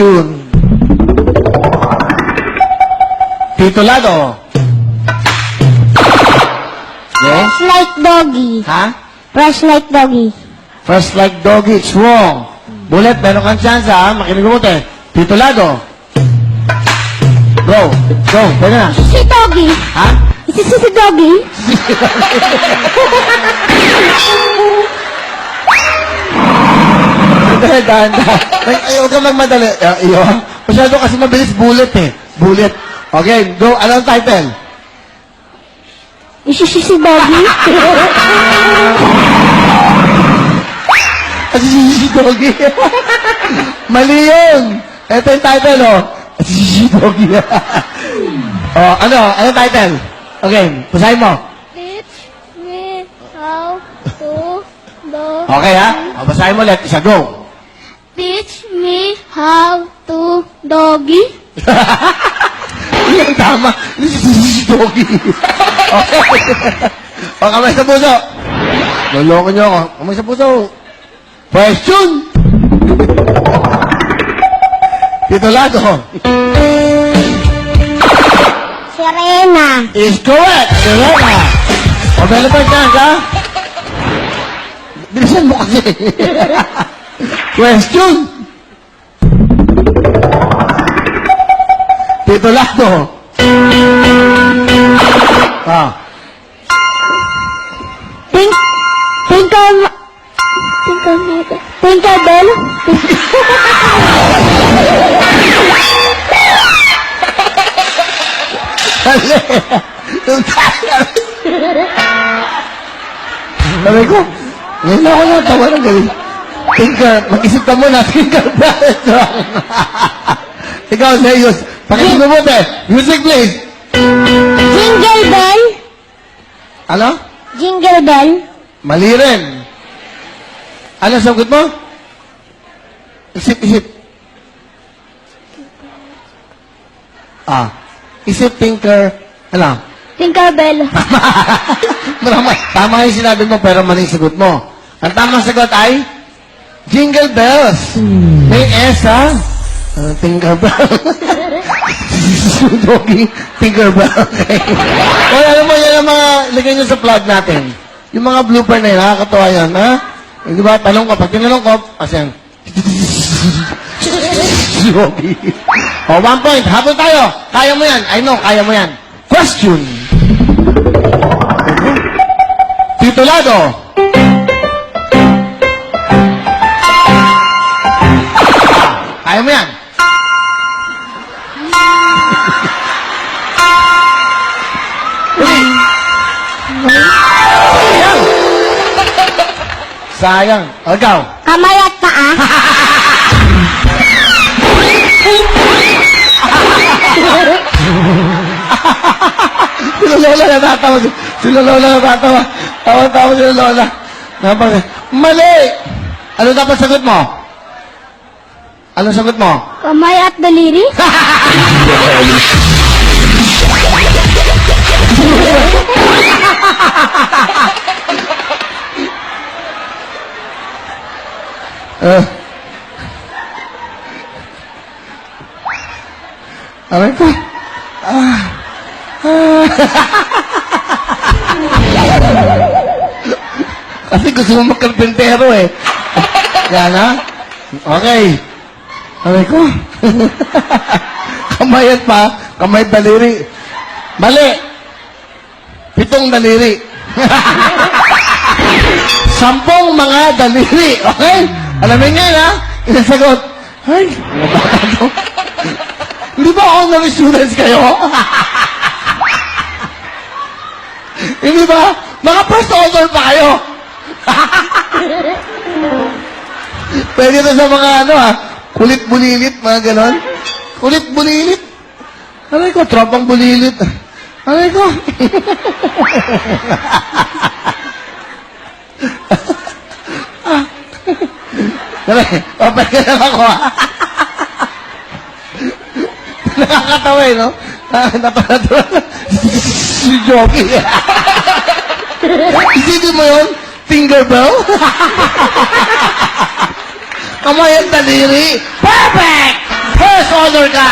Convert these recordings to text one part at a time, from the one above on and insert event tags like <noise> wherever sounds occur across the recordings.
Question. Titulado. Yes? Fresh like doggy. Ha? Fresh like doggy. First like doggy, it's wrong. Bullet, meron kang chance ha. Makinig mo tayo. Titulado. Go. Go. Pwede na. Si doggy. Ha? Si si si doggy. <laughs> Dahan, dahan, dahan. Ay, ay, huwag kang magmadali. Uh, iyo. Masyado kasi mabilis bullet eh. Bullet. Okay, go. Ano ang title? Si <laughs> si doggy. Asisi <laughs> Doggy. Mali yun. Ito yung title, oh. Asisi Doggy. <laughs> oh, ano? Ano yung title? Okay, pusahin mo. Teach me how to do. Okay, ha? O, basahin mo ulit. Isa, go. Teach me how to doggy. Yung tama. <laughs> Doggy. okay. o, kamay sa puso. Loloko niyo ako. Kamay sa puso. Question. Titulado. Serena. is correct. Serena. Available chance, ha? Bilisan mo kasi. <laughs> Question. Titulado. Ah. Think, Tinker, Tinker, Tinkerbell. Mali. Yung tayo. Sabi ko, ngayon ako natawa ng galing. Tinker, mag-isip ka muna, Tinker Bell. <laughs> Ikaw, Zeus. Pakinggan mo mo, Music, please. Jingle bell. Ano? Jingle bell. Mali rin. Ano sagot mo? Isip, isip. Ah. Isip, thinker. Ano? Tinkerbell. Marama. <laughs> Tama yung sinabi mo, pero mali yung sagot mo. Ang tamang sagot ay Jingle Bells. May S, ha? Uh, Tinkerbell. Doggy, <laughs> Tinkerbell. <laughs> Okay. Well, alam mo, yan ang mga, lagay nyo sa plug natin. Yung mga blooper na yun, nakakatawa yan, ha? Eh, di ba, tanong ko, pag tinanong ko, kasi yan. Doggy. <laughs> O, one point. Habol tayo. Kaya mo yan. I know, kaya mo yan. Question. Titulado. Kaya mo yan. Sayang. Sayang. O, ikaw. Kamay at paa. Sila Lola natatawa. Sila Lola natatawa. Tawa-tawa sila Lola. Napag Mali! Ano dapat sagot mo? Ano sagot mo? Kamay at daliri. Uh, <laughs> aray ko. Ah. Ah. <laughs> Kasi gusto mo magkarpentero eh. Yan ha? Okay. Aray ko. <laughs> kamay at pa, kamay daliri. Mali. Pitong daliri. <laughs> Sampung mga daliri. Okay? Alamin niya ha? Inasagot. Ay, mga bata to. <laughs> Hindi ba honorary students kayo? Hindi ba? Mga first honor pa kayo. Pwede na sa mga ano ha, kulit bulilit, mga ganon. Kulit bulilit. Aray ko, tropang bulilit. Aray ko. Dali, papahinga lang ako ha. Nakakatawa eh, no? Ah, Napakatawa. si Jockey. Isipin mo yun? Finger bell? <laughs> Kamay ang daliri. Perfect! ka!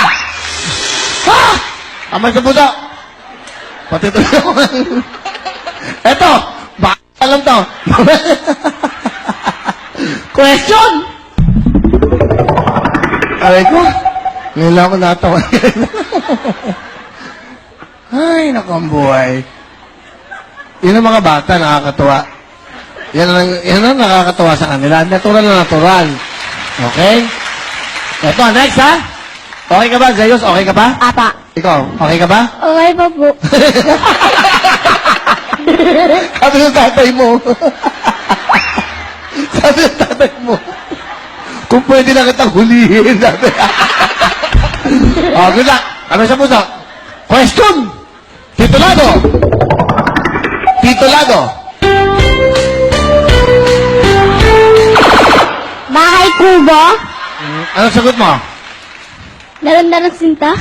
Ha? Kamay sa puso. Yung... Eto! Baka alam to. <laughs> Question! Aray ko. Ngayon lang ako natawa. <laughs> Ay, naku ang buhay. Yun ang mga bata, nakakatuwa. Yan ang, yan ang nakakatawa sa kanila. Natural na natural. Okay? Ito, next ha? Okay ka ba, Zayos? Okay ka ba? Apa. Ikaw, okay ka ba? Okay pa po. <laughs> Sabi ng tatay mo. <laughs> Sabi ng tatay mo. Kung pwede na kitang hulihin. Sabi. <laughs> oh, good luck. Ano sa puso? Question! Titulado! Titulado! Bahay kubo. Ano sagot mo? Naranda ng sinta.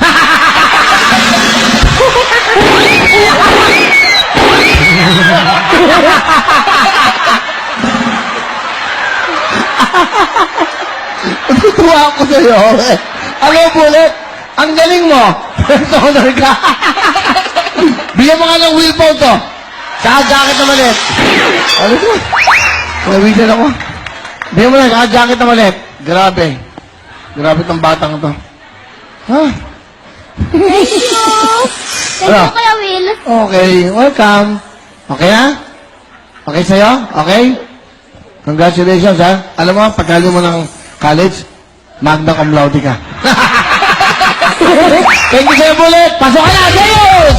Natutuwa ako sa'yo. Ano, Bullet? Ang galing mo. Toner ka. Bigyan mo nga ng wheelbone to. Saka jacket na malit. Ano to? Nawisan ako. Bigyan mo na, saka jacket na malit. Grabe. Grabe tong batang to. Ha? Thank you. Thank Ano? you, Kuya Will. Okay, welcome. Okay na? Okay sa'yo? Okay? Congratulations, ha? Alam mo, pagkali mo ng college, magna cum laude ka. <laughs> Thank you sa'yo, Bullet! Pasok ka na! Sayos!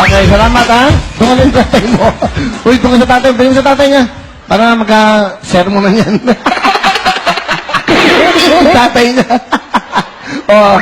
Okay, salamat, ha? Na yung tatay mo. Uy, ka sa tatay. Mo sa tatay niya. Para magka-share mo na yan. <laughs> tatay niya. <laughs> oh,